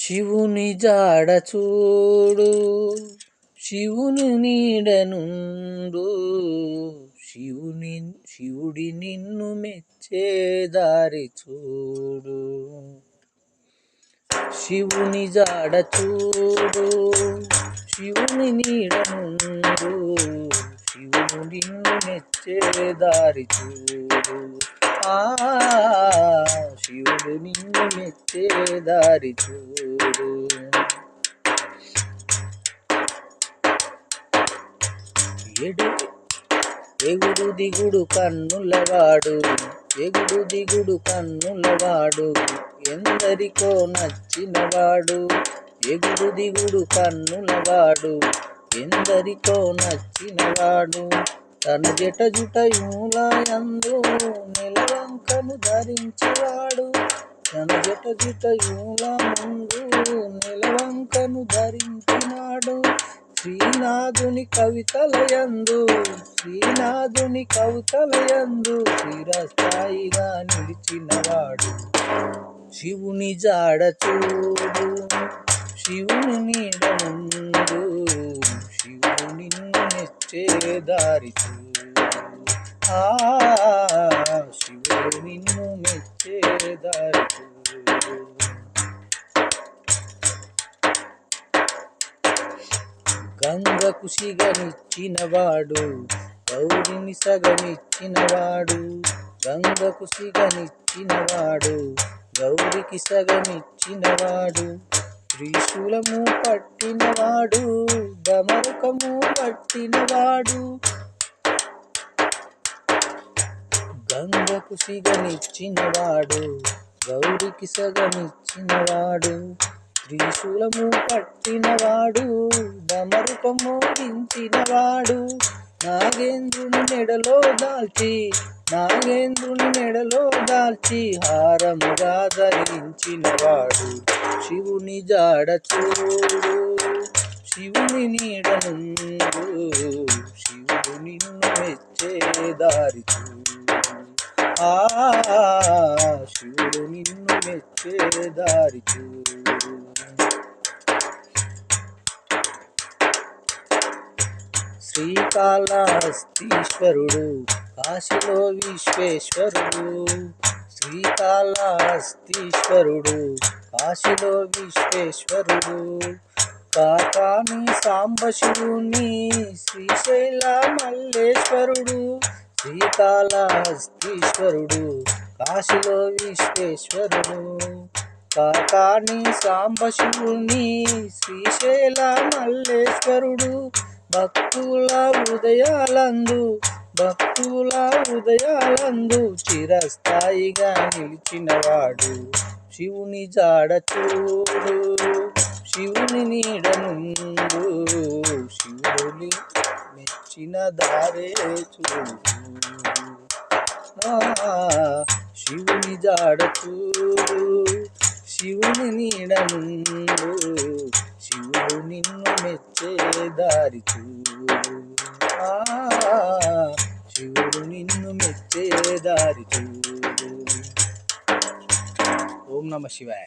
శివుని జాడ చూడు శివుని నీడనుండు శివుని శివుడి నిన్ను మెచ్చే దారి చూడు. శివుని జాడ చూడు శివుని నీడనుండు శివుడు నిన్ను మెచ్చే దారి చూడు. శివుడు నిన్ను మెచ్చే దారి చూడు. ఎడు ఎగుడు దిగుడు కన్నులవాడు ఎగుడు దిగుడు కన్నులవాడు ఎందరికో నచ్చినవాడు ఎగుడు దిగుడు కన్నులవాడు ఎందరికో నచ్చినవాడు తన జట జుటయూలయందు నిలవంకను ధరించువాడు. తన జట జుటయూల ముందు నిలవంకను ధరించినాడు. శ్రీనాథుని కవితలయందు శ్రీనాథుని కవితలయందు చిరస్థాయిగా నిలిచినవాడు. శివుని జాడ చూడు శివుని నీడముందు నిన్ను మెచ్చే దారి ఆ శివుడు నిన్ను మెచ్చే దారి గంగకు సిగనిచ్చినవాడు గౌరిని సగమిచ్చినవాడు గంగకు సిగనిచ్చినవాడు గౌరికి సగమిచ్చినవాడు త్రిశూలము పట్టినవాడు డమరుకము పట్టినవాడు. గంగకు సిగనిచ్చినవాడు గౌరికి సగనిచ్చినవాడు. త్రిశూలము పట్టినవాడు డమరుకము దించినవాడు నాగేంద్రుని మెడలో దాల్చి నాగేంద్రుని మెడలో దాల్చి హారముగా ధరించినవాడు. శివుని జాడ చూడు. శివుని నీడనుండు శివుడు నిన్ను మెచ్చే దారి ఆ శివుడు నిన్ను మెచ్చే దారి చూడు. శ్రీకాళహస్తీశ్వరుడు కాశీలో విశ్వేశ్వరుడు. శ్రీకాళహస్తీశ్వరుడు కాశీలో విశ్వేశ్వరుడు కాకాని సాంబశివుని శ్రీశైల మల్లేశ్వరుడు శ్రీకాళహస్తీశ్వరుడు కాశీలో విశ్వేశ్వరుడు కాకాని సాంబశివుని శ్రీశైల మల్లేశ్వరుడు భక్తుల హృదయాలందు భక్తుల హృదయాలందు చిరస్థాయిగా నిలిచినవాడు. శివుని జాడ చూడు శివుని నీడనుండు శివుని మెచ్చిన దారే చూడు. శివుని జాడ చూడు శివుని నీడనుండు శివుడు నిన్ను మెచ్చే దారి చూడు. ఆ, శివుడు నిన్ను మెచ్చే దారి చూడు. ఓం నమ శివాయ.